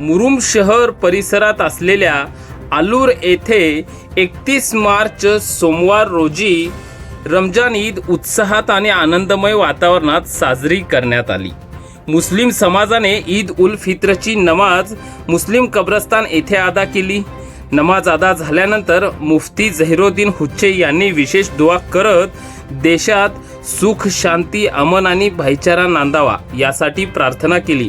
मुरुम शहर परिसरात असलेल्या आलूर येथे एकतीस मार्च सोमवार रोजी रमजान ईद उत्साहात आणि आनंदमय वातावरणात साजरी करण्यात आली. मुस्लिम समाजाने ईद उल फित्रची नमाज मुस्लिम कब्रस्तान येथे अदा केली. नमाज अदा झाल्यानंतर मुफ्ती झहिरुद्दीन हुच्चे यांनी विशेष दुवा करत देशात सुख शांती अमन आणि भाईचारा नांदावा यासाठी प्रार्थना केली.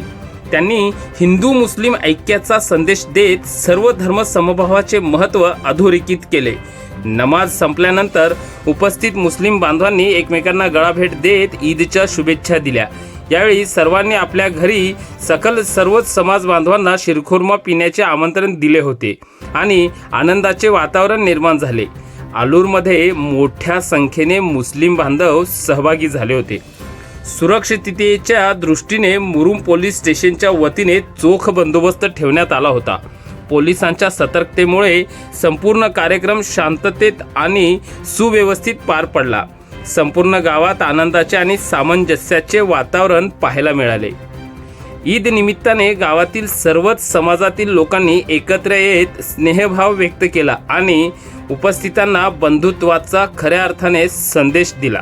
त्यांनी हिंदू मुस्लिम ऐक्याचा संदेश देत सर्व धर्म समभावाचे महत्त्व अधोरेखित केले. नमाज संपल्यानंतर उपस्थित मुस्लिम बांधवांनी एकमेकांना गळाभेट देत ईदच्या शुभेच्छा दिल्या. यावेळी सर्वांनी आपल्या घरी सकल सर्वच समाज बांधवांना शिरखुर्मा पिण्याचे आमंत्रण दिले होते आणि आनंदाचे वातावरण निर्माण झाले. आलूरमध्ये मोठ्या संख्येने मुस्लिम बांधव सहभागी झाले होते. सुरक्षिततेच्या दृष्टीने मुरुम पोलीस स्टेशनच्या वतीने चोख बंदोबस्त ठेवण्यात आला होता. पोलिसांच्या सतर्कतेमुळे संपूर्ण कार्यक्रम शांततेत आणि सुव्यवस्थित पार पडला. संपूर्ण गावात आनंदाचे आणि सामंजस्याचे वातावरण पाहायला मिळाले. ईद निमित्ताने गावातील सर्वच समाजातील लोकांनी एकत्र येत स्नेहभाव व्यक्त केला आणि उपस्थितांना बंधुत्वाचा खऱ्या अर्थाने संदेश दिला.